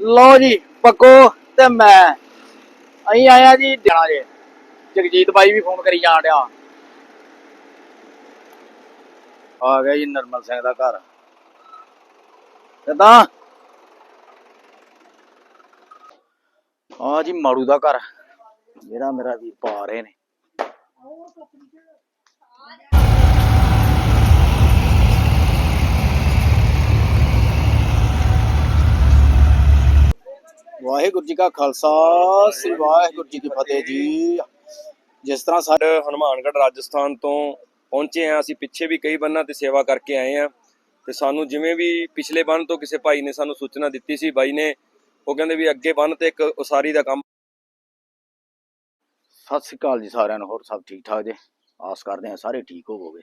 ਲਓ ਜੀ, ਪੱਕੋ ਤੇ ਮੈਂ। ਅਸੀਂ ਆਇਆ ਜੀ ਜਾਣਾ ਜੇ ਜਗਜੀਤ ਬਾਈ ਵੀ ਫੋਨ ਕਰੀ ਜਾਣ ਡਿਆ। ਆ ਗਿਆ ਜੀ ਨਰਮਲ ਸਿੰਘ ਦਾ ਘਰ। ਕਿਦਾਂ? ਆ ਜੀ ਮਾੜੂ ਦਾ ਘਰ। ਜਿਹੜਾ ਮੇਰਾ ਵੀਰ ਪਾ ਰਹੇ ਨੇ। ਵਾਹਿਗੁਰੂ ਜੀ ਕਾ ਖਾਲਸਾ, ਸ੍ਰੀ ਵਾਹਿਗੁਰੂ ਜੀ ਕੀ ਫਤਿਹ ਜੀ। ਜਿਸ ਤਰ੍ਹਾਂ ਸਾਡੇ ਪਿੰਡ ਹਨੂਮਾਨਗੜ੍ਹ ਰਾਜਸਥਾਨ ਤੋਂ ਪਹੁੰਚੇ ਆ ਅਸੀਂ ਪਿੱਛੇ ਵੀ ਕਈ ਬੰਨਾਂ ਤੇ ਸੇਵਾ ਕਰਕੇ ਆਏ ਆ ਤੇ ਸਾਨੂੰ ਜਿਵੇਂ ਵੀ ਪਿਛਲੇ ਬੰਨ ਤੋਂ ਕਿਸੇ ਭਾਈ ਨੇ ਸਾਨੂੰ ਸੂਚਨਾ ਦਿੱਤੀ ਸੀ, ਬਾਈ ਨੇ, ਉਹ ਕਹਿੰਦੇ ਵੀ ਅੱਗੇ ਬੰਨ ਤੇ ਇੱਕ ਉਸਾਰੀ ਦਾ ਕੰਮ ਸਤਿ ਸ੍ਰੀ ਅਕਾਲ ਜੀ ਸਾਰਿਆਂ ਨੂੰ, ਹੋਰ ਸਭ ਠੀਕ ਠਾਕ ਜੇ? ਆਸ ਕਰਦੇ ਹਾਂ ਸਾਰੇ ਠੀਕ ਹੋਵੋਗੇ।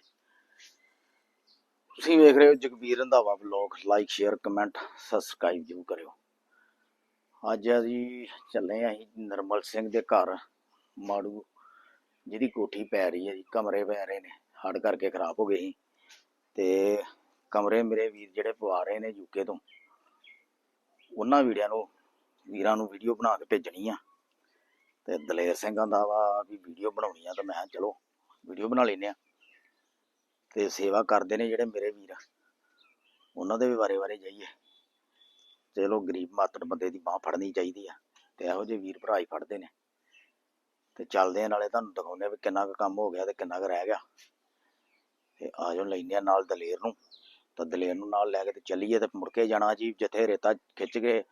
ਤੁਸੀਂ ਵੇਖ ਰਹੇ ਹੋ Jagbir Randhawa vlog like share comment subscribe ਜ਼ਰੂਰ ਕਰਿਓ। ਅੱਜ ਅਸੀਂ ਚੱਲੇ ਆਂ ਅਸੀਂ ਨਰਮਲ ਸਿੰਘ ਦੇ ਘਰ, ਮਾੜੂ, ਜਿਹਦੀ ਕੋਠੀ ਪੈ ਰਹੀ ਹੈ ਜੀ, ਕਮਰੇ ਪੈ ਰਹੇ ਨੇ ਹੜ ਕਰਕੇ ਖਰਾਬ ਹੋ ਗਏ ਸੀ। ਤੇ ਕਮਰੇ ਮੇਰੇ ਵੀਰ ਜਿਹੜੇ ਪਵਾ ਰਹੇ ਨੇ ਯੂਕੇ ਤੋਂ, ਉਹਨਾਂ ਵੀੜਿਆਂ ਨੂੰ, ਵੀਰਾਂ ਨੂੰ ਵੀਡੀਓ ਬਣਾ ਕੇ ਭੇਜਣੀ ਆ। ਤੇ ਦਲੇਰ ਸਿੰਘਾਂ ਦਾ ਵਾ ਵੀ ਵੀਡੀਓ ਬਣਾਉਣੀ ਆ ਤਾਂ ਮੈਂ ਕਿਹਾ ਚਲੋ, ਵੀਡੀਓ ਬਣਾ ਲੈਨੇ ਆ। ਤੇ ਸੇਵਾ ਕਰਦੇ ਨੇ ਜਿਹੜੇ ਮੇਰੇ ਵੀਰ, ਉਹਨਾਂ ਦੇ ਵੀ ਬਾਰੇ ਬਾਰੇ ਜਾਈਏ। ਚਲੋ ਗਰੀਬ ਮਾਤੜ ਬੰਦੇ ਦੀ ਬਾਹ ਫੜਨੀ ਚਾਹੀਦੀ ਆ, ਤੇ ਇਹੋ ਜਿਹੇ ਵੀਰ ਭਰਾ ਹੀ ਫੜਦੇ ਨੇ। ਤੇ ਚੱਲਦੇ ਆ, ਨਾਲੇ ਤੁਹਾਨੂੰ ਦਿਖਾਉਂਦੇ ਆ ਵੀ ਕਿੰਨਾ ਕੁ ਕੰਮ ਹੋ ਗਿਆ ਤੇ ਕਿੰਨਾ ਕੁ ਰਹਿ ਗਿਆ। ਤੇ ਆ ਜਾਓ ਲੈਨੇ ਆ ਨਾਲ ਦਲੇਰ ਨੂੰ, ਤਾਂ ਦਲੇਰ ਨੂੰ ਨਾਲ ਲੈ ਕੇ ਤੇ ਚੱਲੀਏ ਤੇ ਮੁੜ ਕੇ ਜਾਣਾ ਜੀ, ਜਿੱਥੇ ਰੇਤਾ ਖਿੱਚ ਕੇ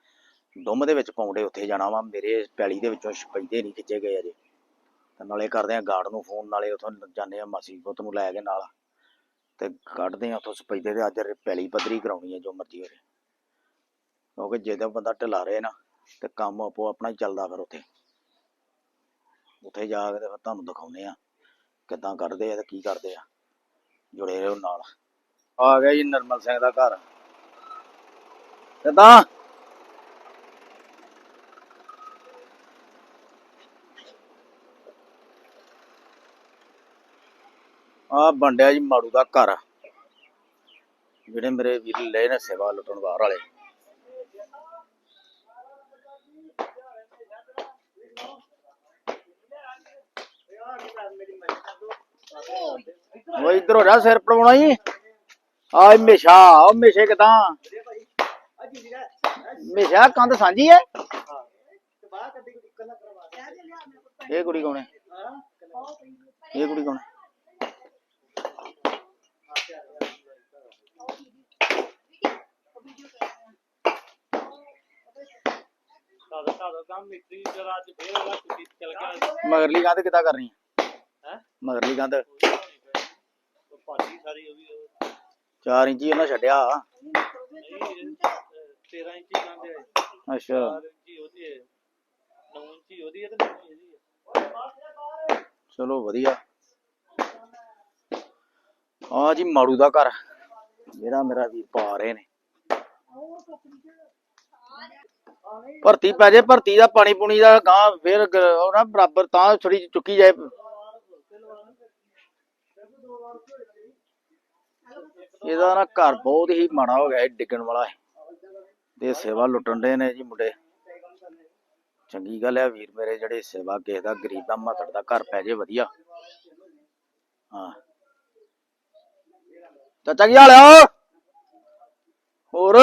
ਦੁੰਮ ਦੇ ਵਿੱਚ ਪਾਉਂਦੇ ਉੱਥੇ ਜਾਣਾ ਵਾ, ਮੇਰੇ ਪੈਲੀ ਦੇ ਵਿੱਚੋਂ ਸਪੈਦੇ ਨਹੀਂ ਖਿੱਚੇ ਗਏ ਅਜੇ। ਤੇ ਨਾਲੇ ਕਰਦੇ ਆ ਗਾਰਡ ਨੂੰ ਫੋਨ, ਨਾਲੇ ਉਥੋਂ ਜਾਂਦੇ ਆ ਮਾਸੀ ਪੁੱਤ ਨੂੰ ਲੈ ਕੇ ਨਾਲ। ਤੇ ਕੱਢਦੇ ਆ ਉਥੋਂ ਸਪੈਦੇ ਤੇ ਅੱਜ ਪੈਲੀ ਪੱਧਰੀ ਕਰਾਉਣੀ ਹੈ ਜੋ ਮਰਜ਼ੀ ਹੋਵੇ। ਕਿਉਂਕਿ ਜਦੋਂ ਬੰਦਾ ਢਿਲਾ ਰਹੇ ਨਾ, ਤੇ ਕੰਮ ਆਪੋ ਆਪਣਾ ਹੀ ਚੱਲਦਾ ਫਿਰ ਉੱਥੇ। ਉੱਥੇ ਜਾ ਕੇ ਤੇ ਫਿਰ ਤੁਹਾਨੂੰ ਦਿਖਾਉਂਦੇ ਆ ਕਿੱਦਾਂ ਕਰਦੇ ਆ ਤੇ ਕੀ ਕਰਦੇ ਆ, ਜੁੜੇ ਰਹੋ ਨਾਲ। ਆ ਗਿਆ ਜੀ ਨਰਮਲ ਸਿੰਘ ਦਾ ਘਰ। ਕਿੱਦਾਂ? ਆ ਬੰਡਿਆ ਜੀ ਮਾੜੂ ਦਾ ਘਰ। ਜਿਹੜੇ ਮੇਰੇ ਵੀਰ ਲੈ ਨੇ ਸੇਵਾ ਲੁੱਟਣ ਬਾਹਰ ਵਾਲੇ। ਉਹ ਇੱਧਰ ਹੋ ਜਾ, ਸਿਰ ਪੜਵਾਉਣਾ ਜੀ ਆ ਹਮੇਸ਼ਾ ਉਹ ਹਮੇਸ਼ਾ ਕਿਦਾਂ ਹਮੇਸ਼ਾ ਕੰਧ ਸਾਂਝੀ ਹੈ ਇਹ ਕੁੜੀ ਕੌਣ ਹੈ ਇਹ ਕੁੜੀ ਕੌਣ ਹੈ ਸਾਦਾ ਸਾਦਾ ਕੰਮ ਮਿਸਤਰੀ ਜਰਾ ਅੱਜ ਫੇਰ ਵਾਲਾ ਛੁੱਟੀ ਤੇ ਚਲ ਗਿਆ ਮਗਰਲੀ ਕੰਧ ਕਿੱਦਾਂ ਕਰਨੀ ਹੈ ਹੈ? ਮਗਰਲੀ ਉਹ ਪਾਣੀ ਸਾਰੀ ਉਹ ਵੀ ਉਹ 4 ਇੰਚੀ ਉਹਨਾਂ ਛੱਡਿਆ। ਨਹੀਂ 13 ਇੰਚੀ ਕੰਦੇ ਅੱਛਾ। 4 ਇੰਚੀ ਉਹਦੀ ਹੈ 9 ਇੰਚੀ ਉਹਦੀ ਹੈ ਤੇ 9 ਇਹਦੀ ਹੈ ਚਲੋ ਵਧੀਆ। ਆ ਜੀ ਮਾੜੂ ਦਾ ਘਰ। ਜਿਹੜਾ ਮੇਰਾ ਵੀਰ ਪਾ ਰਹੇ ਨੇ। ਭਰਤੀ ਪੈ ਜੇ, ਭਰਤੀ ਦਾ ਪਾਣੀ ਪੂਣੀ ਦਾ ਗਾਂ ਫੇਰ ਉਹ ਨਾ ਬਰਾਬਰ ਤਾਂ ਥੋੜੀ ਚੁੱਕੀ ਜਾਏ। ਇਹਦਾ ਨਾ ਘਰ ਬਹੁਤ ਹੀ ਮਾੜਾ ਹੋ ਗਿਆ ਇਹ ਡਿੱਗਣ ਵਾਲਾ ਹੈ ਤੇ ਸੇਵਾ ਲੁੱਟਣ ਦੇ ਨੇ ਜੀ ਮੁੰਡੇ। ਚੰਗੀ ਗੱਲ ਹੈ ਵੀਰ ਮੇਰੇ ਜਿਹੜੇ ਸੇਵਾ ਕਿਸੇ ਦਾ ਗਰੀਬ ਦਾ, ਮਤੜ ਦਾ ਘਰ ਪੈ ਜੇ ਵਧੀਆ। ਹਾਂ। ਚਾਚਾ ਕੀ ਹਾਲ ਆ? ਹੋਰ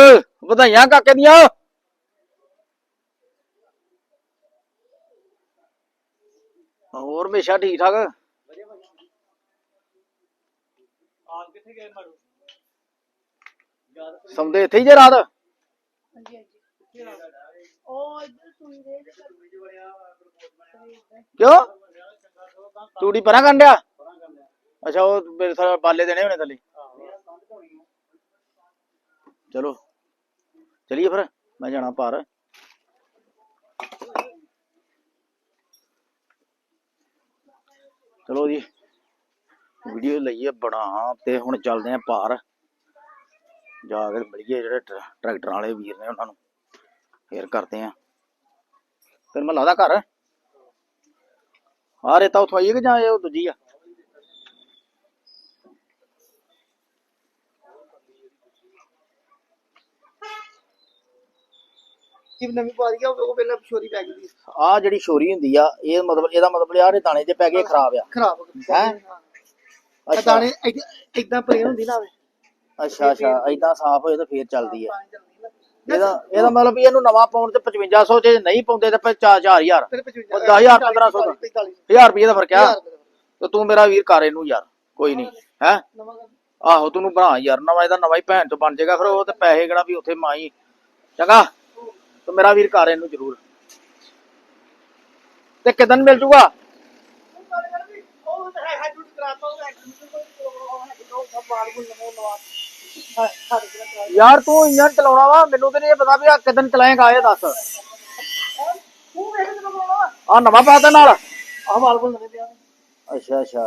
ਵਧਾਈਆਂ ਕਾਕੇ ਦੀਆਂ। ਹੋਰ ਹਮੇਸ਼ਾ ਠੀਕ ਠਾਕ ਆਪ ਕਿੱਥੇ ਗਏ ਮਾਰੂ? ਸੌਂਦੇ ਇੱਥੇ ਹੀ ਜੇ ਰਾਤ? ਹਾਂਜੀ ਹਾਂਜੀ। ਉਹ ਇੱਧਰ ਸੁਣੀ ਦੇ ਕਿਉਂ? ਤੂੜੀ ਪਰਾਂ ਕਰਨ ਡਿਆ? ਅੱਛਾ ਉਹ ਮੇਰੇ ਸਾਲ ਬਾਲੇ ਦੇਣੇ ਹੋਣੇ ਥੱਲੇ। ਚਲੋ ਚਲਿਏ ਫਿਰ ਮੈਂ ਜਾਣਾ ਭਾਰ। ਚਲੋ ਜੀ ਵੀਡੀਓ ਲਈਏ ਬਣਾ ਤੇ ਹੁਣ ਚੱਲਦੇ ਆਂ ਪਾਰ। ਜਾ ਕੇ ਮਿਲੀਏ ਜਿਹੜੇ ਟਰੈਕਟਰਾਂ ਵਾਲੇ ਵੀਰ ਨੇ ਉਹਨਾਂ ਨੂੰ, ਫੇਰ ਕਰਦੇ ਆਂ ਫਿਰ ਮੈਂ ਲਾਦਾ ਘਰ? ਆ ਰੇਤਾ ਉਥੋਂ ਆਈਏ ਕਿ ਜਾਂ ਇਹ ਦੂਜੀ ਆ? ਜਿਵੇਂ ਨਵੀਂ ਪਾ ਰਹੀ ਆ ਉਹ ਪਹਿਲਾਂ ਛੋਰੀ ਪੈ ਗਈ ਸੀ? ਆ ਜਿਹੜੀ ਛੋਰੀ ਹੁੰਦੀ ਆ ਇਹ ਮਤਲਬ ਇਹਦਾ ਮਤਲਬ ਯਾਰ ਇਹ ਦਾਣੇ ਜੇ ਪੈ ਗਏ ਖਰਾਬ ਆ। ਖਰਾਬ ਹੋ ਗਈ ਹੈਂ? ਆ ਅੱਛਾ। ਦਾਣੇ ਇਦਾਂ ਭਰੇ ਹੁੰਦੀ ਨਾ ਵੇ ਅੱਛਾ ਅੱਛਾ। ਏਦਾਂ ਸਾਫ਼ ਹੋਏ ਤਾਂ ਫੇਰ ਚੱਲਦੀ ਆ। ਇਹਦਾ ਇਹਦਾ ਮਤਲਬ ਇਹਨੂੰ ਨਵਾਂ ਪਾਉਣ ਤੇ 5500 ਜੇ ਨਹੀਂ ਪਾਉਂਦੇ ਤੇ 4000 ਫਿਰ 55 ਉਹ 10,000 1500 ਦਾ। 45 1000 ਰੁਪਏ ਦਾ ਫ਼ਰਕ ਆ। ਤੇ ਤੂੰ ਮੇਰਾ ਵੀਰ ਕਰ ਇਹਨੂੰ ਯਾਰ ਕੋਈ ਨਹੀਂ। ਹੈ। ਆਹੋ ਤੈਨੂੰ ਬਣਾ ਯਾਰ। ਨਵਾਂ ਇਹਦਾ ਨਵਾਂ ਹੀ ਭੈਣ ਤੋਂ ਬਣ ਜਾਏਗਾ ਫਿਰ ਉਹ ਤੇ ਪੈਸੇ ਕਿਹੜਾ ਵੀ ਉੱਥੇ ਮਾਈ। ਚੰਗਾ। ਤੇ ਮੇਰਾ ਵੀਰ ਕਰ ਇਹਨੂੰ ਜ਼ਰੂਰ। ਤੇ ਕਿਦਨ ਮਿਲ ਜੂਗਾ? ਯਾਰ ਤੂੰ ਇੰਜਨ ਚਲਾਉਣਾ ਵਾ, ਮੈਨੂੰ ਤੇ ਨਹੀਂ ਪਤਾ ਵੀ ਆ ਕਿਦਨ ਚਲਾਏਗਾ ਇਹ ਦੱਸ। ਆ ਨਵਾਂ ਪਾਤਾ ਨਾਲ। ਆਹ ਬਾਲ ਨਵੇਂ ਪਿਆ ਅੱਛਾ ਅੱਛਾ।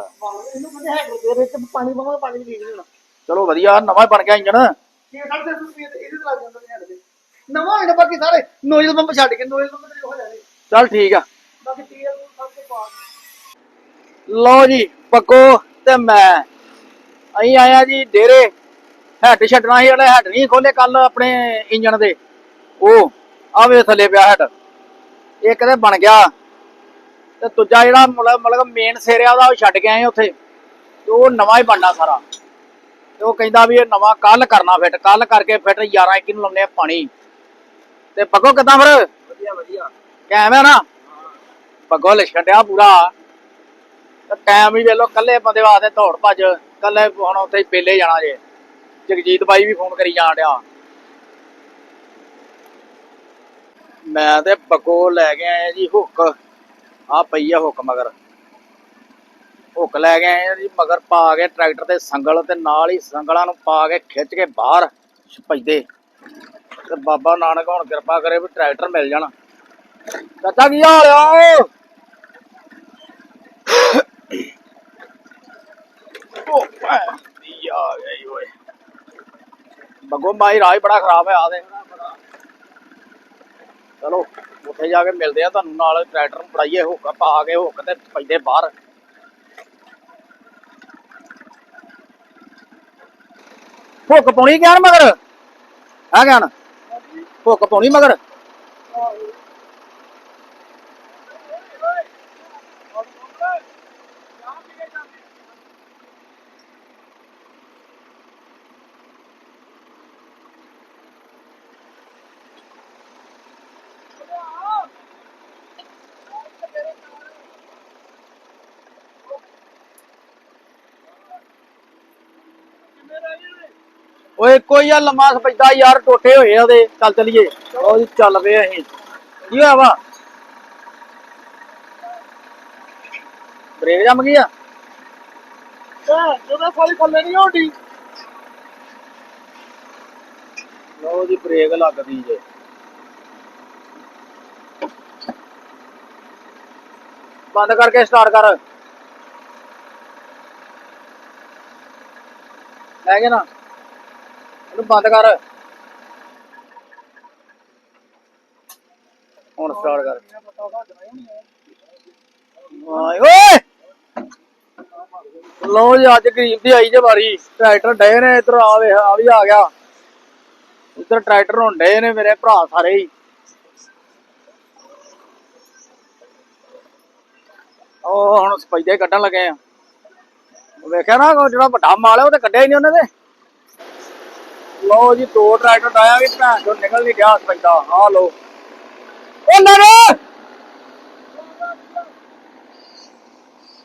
ਇਹਨੂੰ ਕਹਿੰਦੇ ਹੈ ਗੁਰਦੇ ਵਿੱਚ ਪਾਣੀ ਪਾਵਾਂ ਪਾਣੀ ਲੀਕ ਨਹੀਂ ਹੋਣਾ ਚਲੋ ਵਧੀਆ, ਨਵਾਂ ਬਣ ਗਿਆ ਇੰਜਨ ਛੇ ਸਾਢੇ ਤਿੰਨ ਰੁਪਏ ਇਹਦੇ ਤੇ ਲੱਗ ਜਾਂਦਾ ਨੇ ਹੱਲੇ ਨਵਾਂ ਹੋਣਾ ਬਾਕੀ ਸਾਰੇ ਨੋਇਲ ਪੰਪ ਛੱਡ ਕੇ ਨੋਇਲ ਪੰਪ ਤੇ ਹੋ ਜਾਣੇ ਚੱਲ ਠੀਕ ਆ। ਬਾਕੀ ਤੇਲ ਨੂੰ ਸਭ ਤੋਂ ਪਾ ਲਓ ਜੀ ਪੱਕੋ ਤੇ ਮੈਂ ਅਸੀਂ ਆਇਆ ਜੀ ਡੇਰੇ। ਹੈਡ ਛੱਡਣਾ ਸੀ ਉਹਨੇ ਹੈਡ ਨਹੀਂ ਖੋਲੇ ਕੱਲ ਆਪਣੇ ਇੰਜਨ ਦੇ। ਉਹ ਆਵੇ ਥੱਲੇ ਪਿਆ ਹੈਡ। ਇਹ ਕਦੇ ਬਣ ਗਿਆ। ਤੇ ਦੂਜਾ ਜਿਹੜਾ ਮਤਲਬ ਮੇਨ ਸਿਰਿਆ ਉਹਦਾ ਉਹ ਛੱਡ ਕੇ ਆਏ ਉੱਥੇ। ਤੇ ਉਹ ਨਵਾਂ ਹੀ ਬਣਨਾ ਸਾਰਾ। ਤੇ ਉਹ ਕਹਿੰਦਾ ਵੀ ਇਹ ਨਵਾਂ ਕੱਲ ਕਰਨਾ ਫਿੱਟ ਕੱਲ ਕਰਕੇ ਫਿੱਟ 11 21 ਨੂੰ ਲਾਉਣੇ ਆ ਪਾਣੀ। ਤੇ ਪੱਕੋ ਕਿਦਾਂ ਫਿਰ? ਵਧੀਆ ਵਧੀਆ। ਕੈਮ ਹੈ ਨਾ? ਪੱਗੋ ਲਿਸ਼ਕਟਿਆ ਪੂਰਾ। ਤੇ ਟਾਈਮ ਵੀ ਵੇਲੋ ਕੱਲੇ ਬੰਦੇ ਵਾਸਤੇ ਦੌੜ ਭੱਜ। ਕੱਲੇ ਹੁਣ ਉੱਥੇ ਹੀ ਪੇਲੇ ਜਾਣਾ ਜੇ। ਜਗਜੀਤ ਬਾਈ ਵੀ ਫੋਨ ਕਰੀ ਜਾਣ ਡਿਆ। ਮੈਂ ਤੇ ਪੱਗੋ ਲੈ ਕੇ ਆਏ ਜੀ ਹੁੱਕ। ਆ ਪਈ ਆ ਹੁੱਕ ਮਗਰ। ਹੁੱਕ ਲੈ ਕੇ ਆਏ ਜੀ ਮਗਰ ਪਾ ਕੇ ਟਰੈਕਟਰ ਤੇ ਸੰਗਲ ਤੇ ਨਾਲ ਹੀ ਸੰਗਲਾਂ ਨੂੰ ਪਾ ਕੇ ਖਿੱਚ ਕੇ ਬਾਹਰ ਛਪਈਦੇ ਤੇ। ਬਾਬਾ ਨਾਨਕ ਹੁਣ ਕਿਰਪਾ ਕਰੇ ਵੀ ਟਰੈਕਟਰ ਮਿਲ ਜਾਣਾ। ਚਾਚਾ, ਕੀ ਹਾਲ ਆ? ਉਹ ਭੈਣ ਆ ਗਈ ਓਏ। ਬੱਗੋ, ਮਾਈ, ਰਾਹ ਬੜਾ ਖਰਾਬ ਹੈ ਆ ਦੇ ਚਲੋ, ਉੱਥੇ ਜਾ ਕੇ ਮਿਲਦੇ ਆ ਤੁਹਾਨੂੰ ਨਾਲ, ਟਰੈਕਟਰ ਨੂੰ ਫੜਾਈਏ, ਹੁੱਕ ਪਾ ਕੇ, ਹੁੱਕ ਤੇ ਪੈਂਦੇ ਬਾਹਰ। ਹੁੱਕ ਪਾਉਣੀ ਕਿਆ ਮਗਰ? ਆ ਗਿਆ ਨਾ ਭੁੱਖ ਪਾਉਣੀ ਮਗਰ? ਓਏ ਕੋਈ ਆ ਲੰਮਾ ਸਪੈਦਾ ਯਾਰ ਟੋਟੇ ਹੋਏ ਆ ਉਹਦੇ। ਚੱਲ ਚਲੀਏ। ਉਹ ਜੀ ਚੱਲ ਪਏ ਅਸੀਂ ਕੀ ਹੋਇਆ ਵਾ? ਬ੍ਰੇਕ ਜੰਮ ਗਈ ਆ? ਹਾਂ ਜਦੋਂ ਸਾਲੀ ਥੱਲੇ ਨਹੀਂ ਹੋਣੀ ਲਓ ਜੀ ਬ੍ਰੇਕ ਲੱਗਦੀ ਜੇ। ਬੰਦ ਕਰਕੇ ਸਟਾਰਟ ਕਰ। ਲੈ ਗਿਆ ਨਾ? ਇਹਨੂੰ ਬੰਦ ਕਰ। ਹੁਣ ਸਟਾਰਟ ਕਰ। ਆਏ ਓਏ! ਲਓ ਜੀ, ਅੱਜ ਗਰੀਬ ਦੀ ਆਈ ਜੇ ਵਾਰੀ। ਟਰੈਕਟਰ ਡੇ ਨੇ, ਇਧਰ ਆ ਵੇ ਆ ਵੀ ਆ ਗਿਆ। ਉਧਰ ਟਰੈਕਟਰ ਹੁਣ ਡੇ ਨੇ ਮੇਰੇ ਭਰਾ ਸਾਰੇ ਹੀ। ਉਹ ਹੁਣ ਸਪੈਦੇ ਕੱਢਣ ਲੱਗੇ ਆ। ਵੇਖਿਆ ਨਾ, ਜਿਹੜਾ ਵੱਡਾ ਮਾਲ ਹੈ ਉਹ ਤੇ ਕੱਢਿਆ ਹੀ ਨਹੀਂ ਉਹਨੇ ਤੇ। ਲਓ ਜੀ, ਦੋ ਟਰੈਕਟਰ ਡਾਇਆ ਵੀ ਭੈਣ ਚੋਂ ਨਿਕਲ ਨਹੀਂ ਗਿਆ ਸਪੈਦਾ ਆ ਲਓ। ਉਹ ਨਾ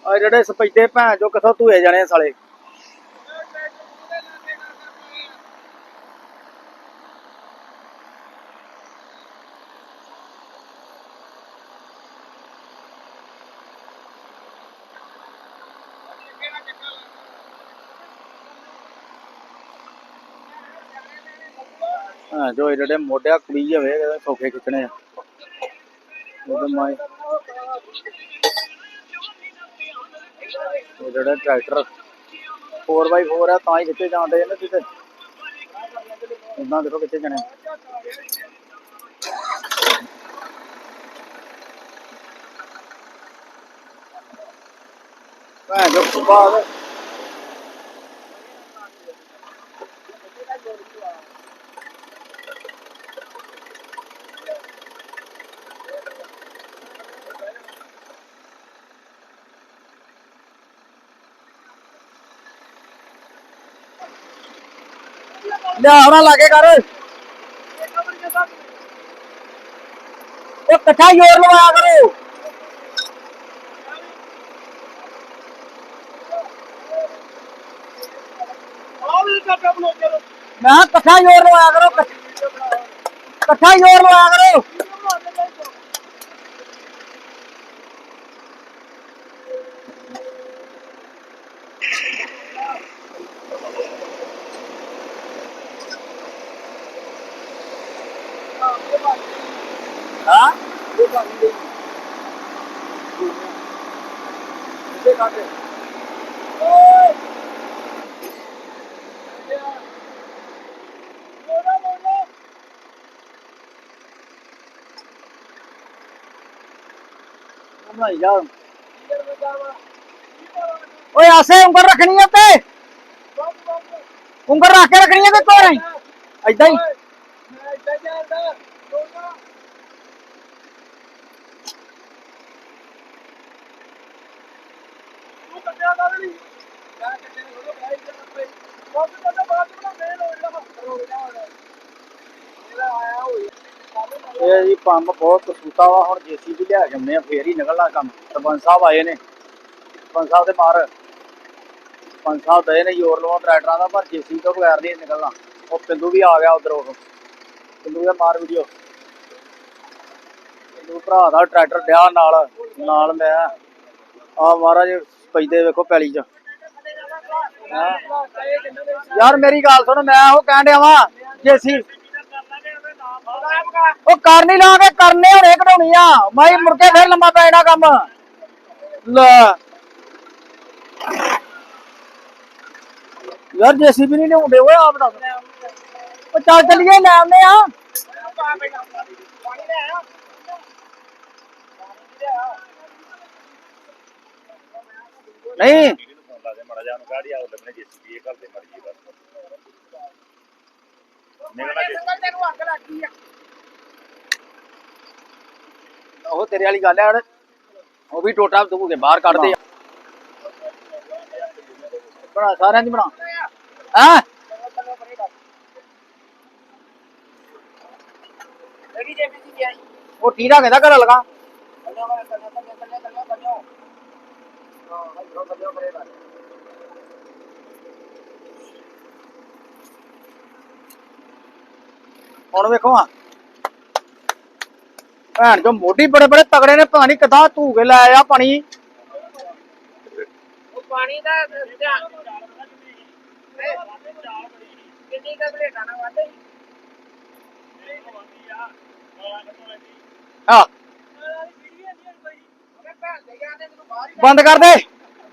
ਆ ਜਿਹੜੇ ਸਪੈਦੇ ਭੈਣ ਚੋਂ ਕਿਥੋਂ ਧੂਏ ਜਾਣੇ ਆ ਸਾਲੇ? ਹਾਂ ਜੋ ਜਿਹੜੇ ਮੋਢਿਆ ਕੁੜੀ ਜਾਵੇ ਇਹਦੇ ਸੌਖੇ ਖਿੱਚਣੇ ਆ। ਉਹਦੇ ਮਾਈ ਇਹ ਜਿਹੜਾ ਟਰੈਕਟਰ 4x4 ਆ, ਤਾਂ ਹੀ ਖਿੱਚੇ ਜਾਂਦੇ ਨੇ ਕਿਤੇ। ਇਦਾਂ ਦੇਖੋ ਕਿੱਥੇ ਜਾਣੇ ਭੈਣ ਜੋ ਬਾਅਦ ਲਿਆ ਲਾਗੇ ਕਰ ਉਹ ਇਕੱਠਾ ਜ਼ੋਰ ਲਵਾਇਆ ਕਰੋ। ਮੈਂ ਕਿਹਾ ਇਕੱਠਾ ਜ਼ੋਰ ਲਵਾਇਆ ਕਰੋ, ਇਕੱਠ- ਇਕੱਠਾ ਜ਼ੋਰ ਲਵਾਇਆ ਕਰੋ ਹਾਂ ਇਹ ਤਾਂ ਨਹੀਂ ਇਹ ਕਾਟੇ ਓਏ ਬਣਾਈ ਜਾ। ਓਏ ਆਸੇ ਉਂਗਲ ਰੱਖਣੀ ਆ ਤੇ। ਉਂਗਲ ਰੱਖ ਕੇ ਰੱਖਣੀ ਆ ਤੇ ਤੋਰੇ ਐਦਾਂ ਹੀ। ਮੈਂ ਤੂੰ ਬਾਅਦ ਵਿੱਚ ਆਇਆ ਹੋਈ ਇਹ ਜੀ ਪੰਪ ਬਹੁਤ ਕਸੂਤਾ ਵਾ, ਹੁਣ ਜੇਸੀਬੀ ਲਿਆ ਕੇ ਆਉਂਦੇ ਆ, ਫੇਰ ਹੀ ਨਿਕਲਣਾ ਕੰਮ। ਸਰਪੰਚ ਸਾਹਿਬ ਆਏ ਨੇ। ਸਰਪੰਚ ਸਾਹਿਬ ਦੇ ਮਾਰ। ਸਰਪੰਚ ਸਾਹਿਬ ਦੇ ਨੇ ਜ਼ੋਰ ਲਵਾਉਣ ਟਰੈਕਟਰਾਂ ਦਾ, ਪਰ ਜੇਸੀਬੀ ਤੋਂ ਬਗੈਰ ਨਹੀਂ ਨਿਕਲਣਾ। ਉਹ ਪਿੰਦੂ ਵੀ ਆ ਗਿਆ ਉਧਰ। ਉਹ ਪਿੰਦੂ ਦਾ ਮਾਰ ਵੀਡੀਓ। ਪਿੰਦੂ ਭਰਾ ਦਾ ਟਰੈਕਟਰ ਡਿਆ ਨਾਲ ਨਾਲ ਮੈਂ। ਆ ਮਹਾਰਾਜ, ਪੈਦੇ ਵੇਖੋ ਪੈਲੀ ਚ। ਯਾਰ ਮੇਰੀ ਗੱਲ ਸੁਣ, ਮੈਂ ਉਹ ਕਹਿਣ ਡਿਆ ਵਾਂ, ਜੇਸੀ। ਉਹ ਕਰ ਨਹੀਂ ਲਾਂਗੇ ਕਰਨੇ ਹੁਣੇ, ਕਢਾਉਣੀ ਆ। ਮੈਂ ਮੁੜ ਕੇ ਫਿਰ ਲੰਮਾ ਪੈਣਾ ਕੰਮ। ਲੈ। ਯਾਰ, ਜੇਸੀਬੀ ਨਹੀਂ ਲਿਆਉਂਦੇ ਓਏ, ਆਪ ਦੱਸ। ਉਹ ਚੱਲ ਚੱਲੀਏ, ਲੈ ਆਉਂਦੇ ਆ। ਨਹੀਂ। ਤੈਨੂੰ ਅੱਗ ਲੱਗ ਆ ਉਹ ਤੇਰੇ ਵਾਲੀ ਗੱਲ ਹੈ ਹਣ। ਉਹ ਵੀ ਟੋਟਾ ਤੂੰ ਕੇ ਬਾਹਰ ਕੱਢ ਦੇ। ਬਣਾ ਸਾਰਿਆਂ ਦੀ ਬਣਾ। ਹਾਂ? ਇਹਦੀ ਜੇਬੀ ਦੀ ਆਈ ਉਹ ਟੀਰਾ ਕਹਿੰਦਾ ਘਰ ਲਗਾ। ਹੁਣ ਵੇਖੋ ਆ ਭੈਣ ਜੋ ਮੋਢੀ ਬੜੇ ਬੜੇ ਤਗੜੇ ਨੇ ਪਤਾ ਨਹੀਂ ਕਿੱਦਾਂ ਧੂ ਕੇ ਲੈ ਆ ਪਾਣੀ। ਉਹ ਪਾਣੀ ਦਾ ਧਿਆਨ ਕਿੰਨੀ ਕੁ ਬਲੇਟਾਂ ਨਾਲ ਵਾਧੇ ਹਾਂ ਉਹਨੇ ਭੈਣ ਦੇ ਗਿਆ ਨੇ ਮੈਨੂੰ ਬਾਹਰ ਹੀ। ਬੰਦ ਕਰ ਦੇ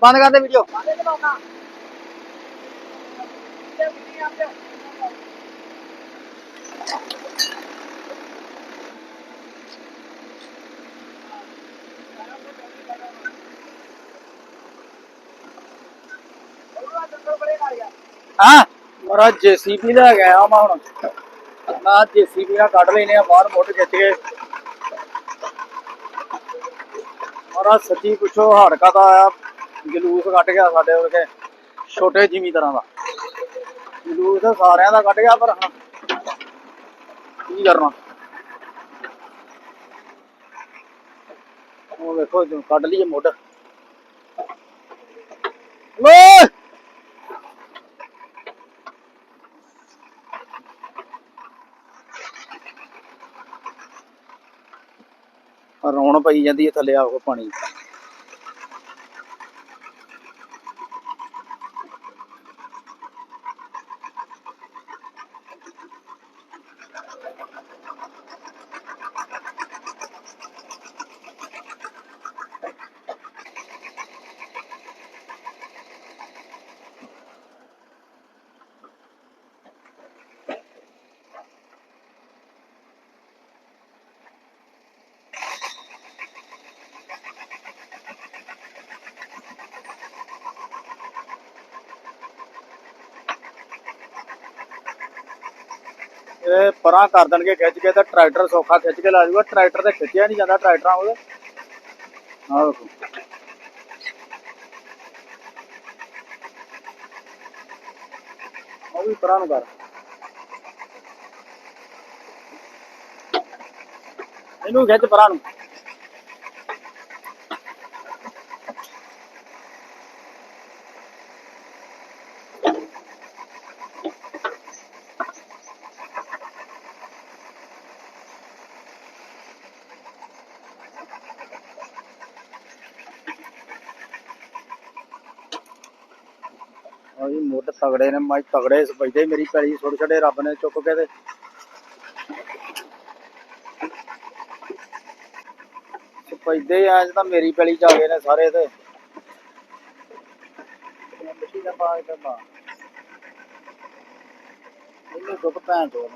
ਬੰਦ ਕਰ ਦੇ ਵੀਡੀਓ। ਬਾਹਰ ਚਲਾਉਣਾ ਤੇ। ਵੀ ਆਪੇ ਉਹਦਾ ਦੱਸੋ ਬੜੇ ਨਾਲ ਯਾਰ ਹਾਂ? ਮੇਰਾ ਜੀਸੀਬੀ ਲੈ ਗਿਆ ਮੈਂ ਹੁਣ। ਮੈਂ ਜੀਸੀਬੀ ਨਾਲ ਕੱਢ ਲੈਨੇ ਆ, ਬਾਹਰ ਮੋਢ ਖਿੱਚ ਕੇ। ਮੇਰਾ ਸੱਚੀ ਪੁੱਛੋ, ਹੜਕਾ ਦਾ ਆਇਆ, ਜਲੂਸ ਕੱਢ ਗਿਆ ਸਾਡੇ ਵਰਗੇ, ਛੋਟੇ ਜ਼ਿਮੀਂਦਾਰਾਂ ਦਾ। ਜਲੂਸ ਸਾਰਿਆਂ ਦਾ ਕੱਢ ਗਿਆ, ਪਰ ਹੁਣ ਕੀ ਕਰਨਾ? ਉਹ ਵੇਖੋ ਕੱਢ ਲਈਏ ਮੁੱਢ ਓਏ ਰੌਣ ਪਈ ਜਾਂਦੀ ਹੈ ਥੱਲੇ ਆਓ ਪਾਣੀ। ਇਹ ਪਰਾਂ ਕਰ ਦੇਣਗੇ, ਖਿੱਚ ਕੇ ਤਾਂ ਟਰੈਕਟਰ ਸੌਖਾ ਖਿੱਚ ਕੇ ਲਾ ਜੂਗਾ। ਟਰੈਕਟਰ ਤੇ ਖਿੱਚਿਆ ਨਹੀਂ ਜਾਂਦਾ ਟਰੈਕਟਰਾਂ ਉਹਦੇ ਆਹ ਦੇਖੋ। ਉਹ ਵੀ ਪਰਾਂ ਨੂੰ ਕਰ। ਇਹਨੂੰ ਖਿੱਚ ਪਰਾਂ ਨੂੰ। ਉਹ ਮੁੱਢ ਤਗੜੇ ਨੇ, ਮਾਈ ਤਗੜੇ ਸਪੈਦੇ ਮੇਰੀ ਪੈਲੀ ਛੋਟੇ ਛੋਟੇ ਰੱਬ ਨੇ ਚੁੱਕ ਕੇ ਤੇ। ਸਪੈਦੇ ਆ ਅੱਜ ਤਾਂ ਮੇਰੀ ਪੈਲੀ ਚ ਆ ਗਏ ਨੇ ਸਾਰੇ ਤੇ। ਮਿੱਟੀ ਦਾ ਬਾਗ ਤੇ ਬਾ ਇਹਨੇ ਦੁੱਖ ਭੈਣ ਚੋਦ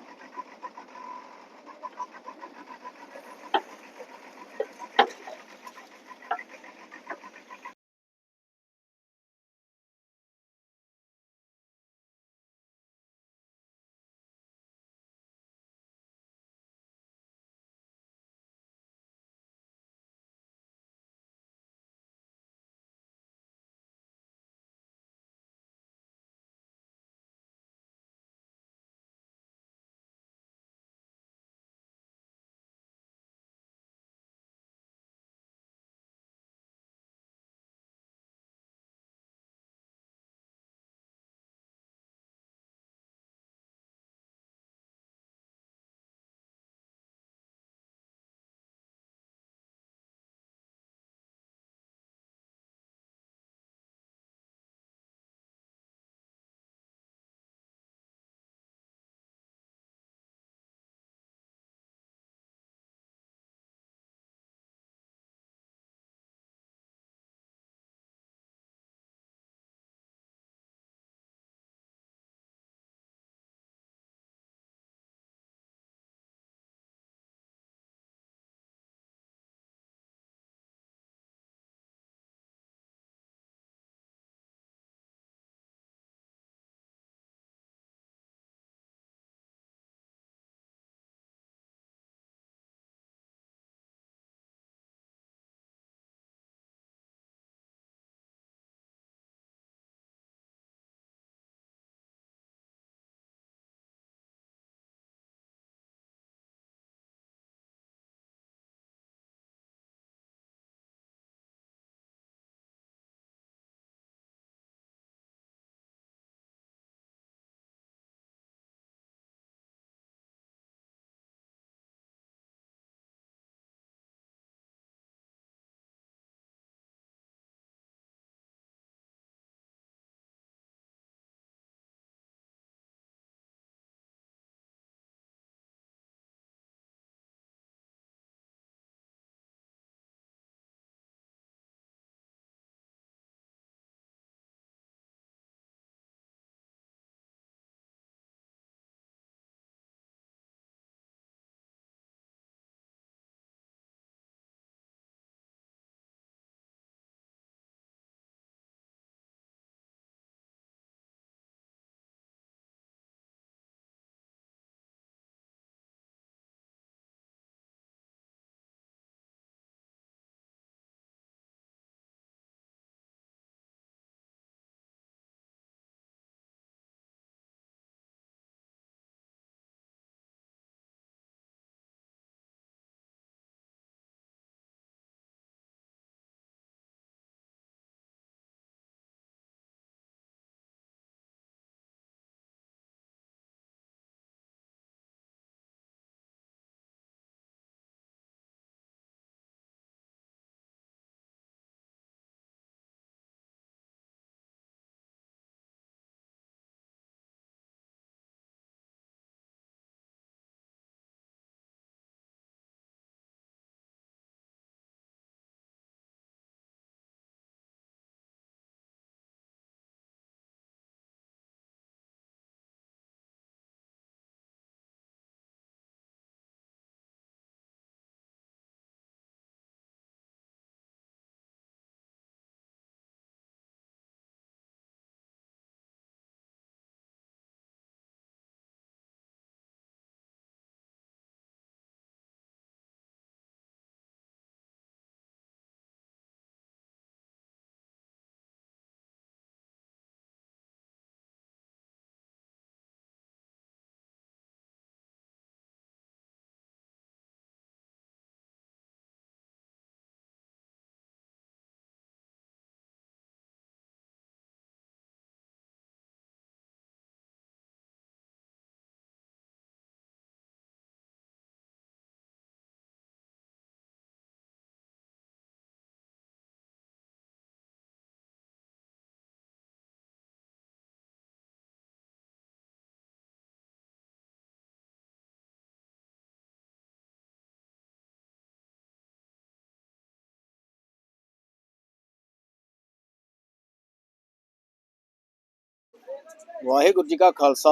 ਵਾਹਿਗੁਰੂ ਜੀ ਕਾ ਖਾਲਸਾ,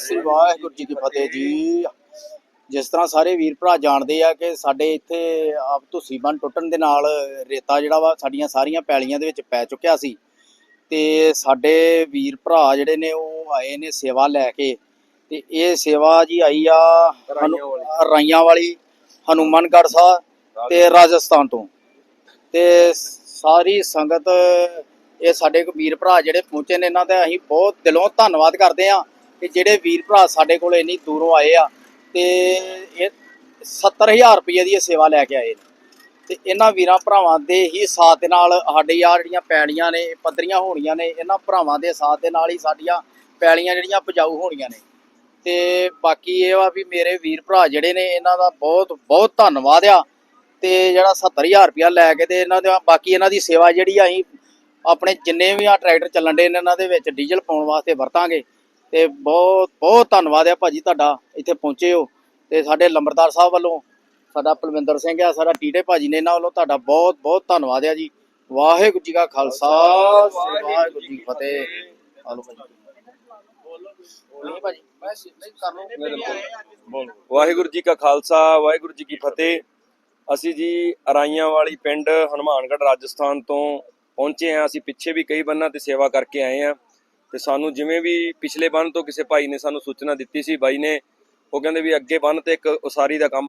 ਸ੍ਰੀ ਵਾਹਿਗੁਰੂ ਜੀ ਕੀ ਫਤਿਹ ਜੀ। ਜਿਸ ਤਰ੍ਹਾਂ ਸਾਰੇ ਵੀਰ ਭਰਾ ਜਾਣਦੇ ਆ ਕਿ ਸਾਡੇ ਇੱਥੇ ਆਪ ਤੁਸੀਂ ਬੰਨ ਟੁੱਟਣ ਦੇ ਨਾਲ ਰੇਤਾ ਜਿਹੜਾ ਵਾ ਸਾਡੀਆਂ ਸਾਰੀਆਂ ਪੈਲੀਆਂ ਦੇ ਵਿੱਚ ਪੈ ਚੁੱਕਿਆ ਸੀ। ਤੇ ਸਾਡੇ ਵੀਰ ਭਰਾ ਜਿਹੜੇ ਨੇ ਉਹ ਆਏ ਨੇ ਸੇਵਾ ਲੈ ਕੇ। ਤੇ ਇਹ ਸੇਵਾ ਜੀ ਆਈ ਆ ਰਾਈਆਂ ਵਾਲੀ, ਹਨੂਮਾਨਗੜ੍ਹ ਸਾਹਿਬ ਤੇ ਰਾਜਸਥਾਨ ਤੋਂ। ਤੇ ਸਾਰੀ ਸੰਗਤ ਇਹ ਸਾਡੇ ਕੋ ਵੀਰ ਭਰਾ ਜਿਹੜੇ ਪਹੁੰਚੇ ਨੇ ਇਹਨਾਂ ਦਾ ਅਸੀਂ ਬਹੁਤ ਦਿਲੋਂ ਧੰਨਵਾਦ ਕਰਦੇ ਆ ਕਿ ਜਿਹੜੇ ਵੀਰ ਭਰਾ ਸਾਡੇ ਕੋਲ ਇੰਨੀ ਦੂਰੋਂ ਆਏ ਆ ਤੇ ਇਹ 70000 ਰੁਪਏ ਦੀ ਇਹ ਸੇਵਾ ਲੈ ਕੇ ਆਏ ਨੇ। ਤੇ ਇਹਨਾਂ ਵੀਰਾਂ ਭਰਾਵਾਂ ਦੇ ਹੀ ਸਾਥ ਦੇ ਨਾਲ ਸਾਡੀ ਆ ਜਿਹੜੀਆਂ ਪੈਲੀਆਂ ਨੇ ਪੱਧਰੀਆਂ ਹੋਣੀਆਂ ਨੇ, ਇਹਨਾਂ ਭਰਾਵਾਂ ਦੇ ਸਾਥ ਦੇ ਨਾਲ ਹੀ ਸਾਡੀਆਂ ਪੈਲੀਆਂ ਜਿਹੜੀਆਂ ਉਪਜਾਊ ਹੋਣੀਆਂ ਨੇ। ਤੇ ਬਾਕੀ ਇਹ ਵਾ ਵੀ ਮੇਰੇ ਵੀਰ ਭਰਾ ਜਿਹੜੇ ਨੇ, ਇਹਨਾਂ ਦਾ ਬਹੁਤ ਬਹੁਤ ਧੰਨਵਾਦ ਆ। ਤੇ ਜਿਹੜਾ 70000 ਰੁਪਇਆ ਲੈ ਕੇ ਤੇ ਇਹਨਾਂ ਦੇ ਬਾਕੀ ਇਹਨਾਂ ਦੀ ਸੇਵਾ ਜਿਹੜੀ ਆ ਅਸੀਂ ਆਪਣੇ ਜਿੰਨੇ ਵੀ ਆ ਟਰੈਕਟਰ ਚੱਲਣ ਦੇ ਇਹਨਾਂ ਦੇ ਵਿੱਚ ਡੀਜ਼ਲ ਪਾਉਣ ਵਾਸਤੇ ਵਰਤਾਂਗੇ। ਤੇ ਬਹੁਤ ਬਹੁਤ ਧੰਨਵਾਦ ਆ ਭਾਜੀ ਤੁਹਾਡਾ, ਇੱਥੇ ਪਹੁੰਚੇ ਹੋ। ਤੇ ਸਾਡੇ ਲੰਬਰਦਾਰ ਸਾਹਿਬ ਵੱਲੋਂ, ਸਾਡਾ ਪਲਵਿੰਦਰ ਸਿੰਘ ਆ, ਸਾਡਾ ਟੀਡੇ ਭਾਜੀ ਨੇ ਇਹਨਾਂ ਵੱਲੋਂ ਤੁਹਾਡਾ ਬਹੁਤ ਬਹੁਤ ਧੰਨਵਾਦ ਆ ਜੀ। ਵਾਹਿਗੁਰੂ ਜੀ ਕਾ ਖਾਲਸਾ, ਵਾਹਿਗੁਰੂ ਜੀ ਕੀ ਫਤਿਹ। ਆਲੋ ਭਾਜੀ। ਨਹੀਂ ਭਾਜੀ ਬਸ ਨਹੀਂ ਕਰ ਲਓ ਵਾਹਿਗੁਰੂ ਜੀ ਕਾ ਖਾਲਸਾ, ਵਾਹਿਗੁਰੂ ਜੀ ਕੀ ਫਤਿਹ। ਅਸੀਂ ਜੀ ਅਰਾਈਆਂ ਵਾਲੀ ਪਿੰਡ ਹਨੂਮਾਨਗੜ੍ਹ ਰਾਜਸਥਾਨ ਤੋਂ ਪਹੁੰਚੇ ਹਾਂ, ਅਸੀਂ ਪਿੱਛੇ ਵੀ ਕਈ ਬੰਨਾਂ ਤੇ ਸੇਵਾ ਕਰਕੇ ਆਏ ਹਾਂ ਤੇ ਸਾਨੂੰ ਜਿਵੇਂ ਵੀ ਪਿਛਲੇ ਬੰਨ ਤੋਂ ਕਿਸੇ ਭਾਈ ਨੇ ਸਾਨੂੰ ਸੂਚਨਾ ਦਿੱਤੀ ਸੀ ਬਾਈ ਨੇ, ਉਹ ਕਹਿੰਦੇ ਵੀ ਅੱਗੇ ਬੰਨ ਤੇ ਇੱਕ ਉਸਾਰੀ ਦਾ ਕੰਮ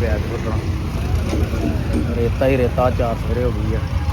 ਟਰੈਕਟਰ ਗਿਆ ਪਿਆ ਰੇਤਾ ਹੀ ਰੇਤਾ ਚਾਰ ਸਵੇਰੇ ਹੋ ਗਈ ਆ।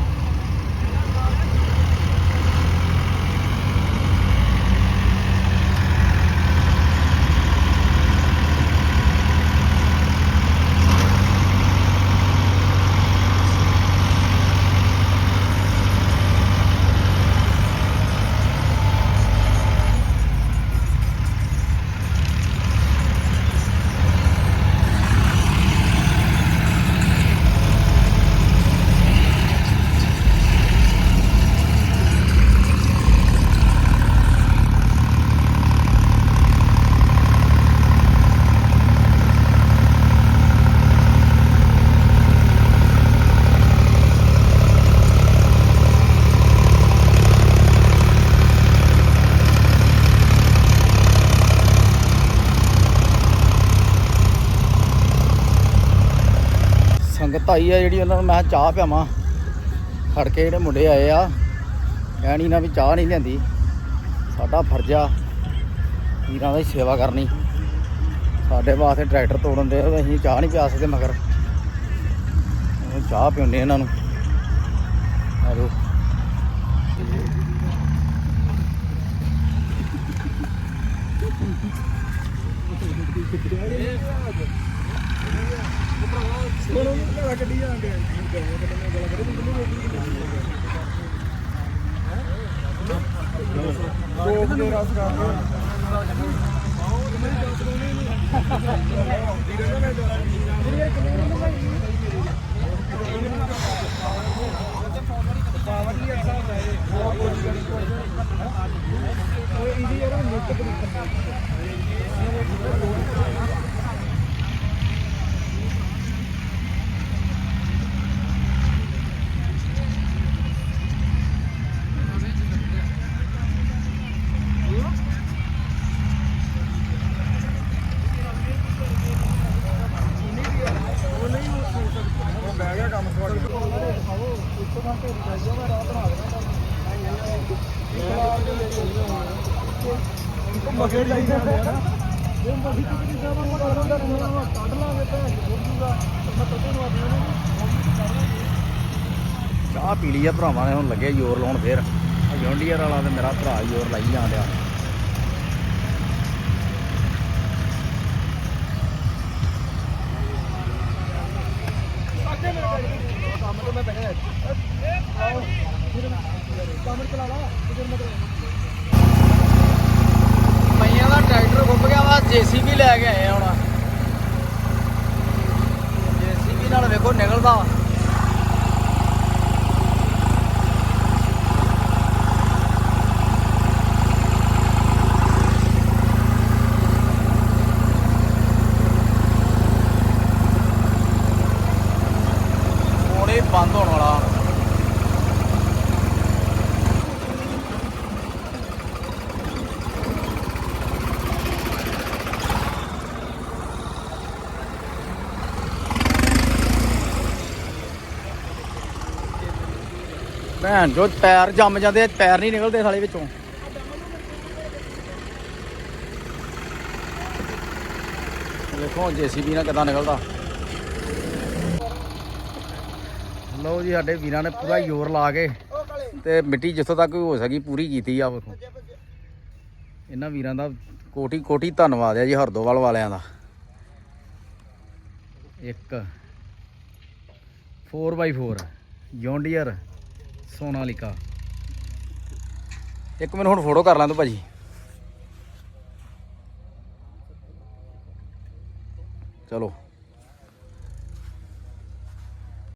ਸੰਗਤ ਆ ਜਿਹੜੀ ਉਹਨਾਂ ਨੂੰ ਮੈਂ ਚਾਹ ਪਿਆਵਾਂ। ਖੜ ਕੇ ਜਿਹੜੇ ਮੁੰਡੇ ਆਏ ਆ ਕਹਿਣੀ ਨਾ ਵੀ ਚਾਹ ਨਹੀਂ ਲੈਂਦੀ ਸਾਡਾ ਫਰਜ਼ ਆ ਵੀਰਾਂ ਦੀ ਸੇਵਾ ਕਰਨੀ। ਸਾਡੇ ਵਾਸਤੇ ਟਰੈਕਟਰ ਤੋੜਨ ਦੇ ਅਸੀਂ ਚਾਹ ਨਹੀਂ ਪਿਆ ਸਕਦੇ ਮਗਰ। ਚਾਹ ਪਿਉਂਦੇ ਇਹਨਾਂ ਨੂੰ। ਆਲੋ ਗੱਡੀ ਜਾਂਦੇ ਕੋਕ ਦੇ ਰਸ ਕਰਦੇ ਬਹਿ ਗਿਆ ਕੰਮ ਤੁਹਾਡੇ ਇੱਥੋਂ ਤੱਕ ਤੇ ਜਾਈਓ ਮੈਂ ਰਾਤ ਬਣਾ ਦੇਣਾ ਮਗੇ ਚਾਹੀਦਾ ਹੈ ਨਾ ਜੇ ਮਸੀ ਕਿਤੇ ਸਾਹਿਬ ਨੂੰ ਕਰ ਦਿੰਦਾ ਨਾ ਕੱਢ ਲਾਂਗੇ ਤਾਂ ਹੋ ਜੂਗਾ ਮੈਂ ਤੱਤੇ ਨੂੰ ਆਦਿਆਂ ਚਾਹ ਪੀ ਲਈ ਆ ਭਰਾਵਾਂ ਨੇ, ਹੁਣ ਲੱਗੇ ਜ਼ੋਰ ਲਾਉਣ ਫੇਰ। ਜੌਂਡੀਅਰ ਵਾਲਾ ਤੇ ਮੇਰਾ ਭਰਾ ਜ਼ੋਰ ਲਾਈ ਜਾਂਦਿਆ। ਕੰਮ ਤੇ ਮੈਂ ਬੈਠਾ ਆਓ ਕੰਮ ਚਲਾ ਲਾ ਕਿਧਰ ਮਤਲਬ ਮਈਆਂ ਦਾ ਟਰੈਕਟਰ ਖੁੱਪ ਗਿਆ ਵਾ, ਜੀਸੀਬੀ ਲੈ ਕੇ ਆਏ ਹੁਣ ਜੀਸੀਬੀ ਨਾਲ ਵੇਖੋ ਨਿਕਲਦਾ ਵਾ ਹੁਣ ਇਹ ਬੰਦ ਹੋਣ ਵਾਲਾ ਭੈਣ ਜੋ ਪੈਰ ਜੰਮ ਜਾਂਦੇ, ਪੈਰ ਨਹੀਂ ਨਿਕਲਦੇ ਸਾਲੇ ਵਿੱਚੋਂ। ਦੇਖੋ, ਜੀਸੀਬੀ ਨਾਲ ਕਿਦਾਂ ਨਿਕਲਦਾ। ਲਓ ਜੀ, ਸਾਡੇ ਵੀਰਾਂ ਨੇ ਪੂਰਾ ਜ਼ੋਰ ਲਾ ਕੇ ਤੇ ਮਿੱਟੀ ਜਿੱਥੋਂ ਤੱਕ ਹੋ ਸਕੀ, ਪੂਰੀ ਕੀਤੀ ਆ, ਵੇਖੋ। ਇਹਨਾਂ ਵੀਰਾਂ ਦਾ ਕੋਟੀ ਕੋਟੀ ਧੰਨਵਾਦ ਹੈ ਜੀ, ਹਰਦੋਵਾਲ ਵਾਲਿਆਂ ਦਾ। ਇੱਕ 4x4 ਜੌਂਡੀਅਰ ਸੋਨਾਲੀਕਾ। ਇੱਕ ਮੈਨੂੰ ਹੁਣ ਫੋਟੋ ਕਰ ਲਾਂ ਤੂੰ ਭਾਜੀ। ਚਲੋ।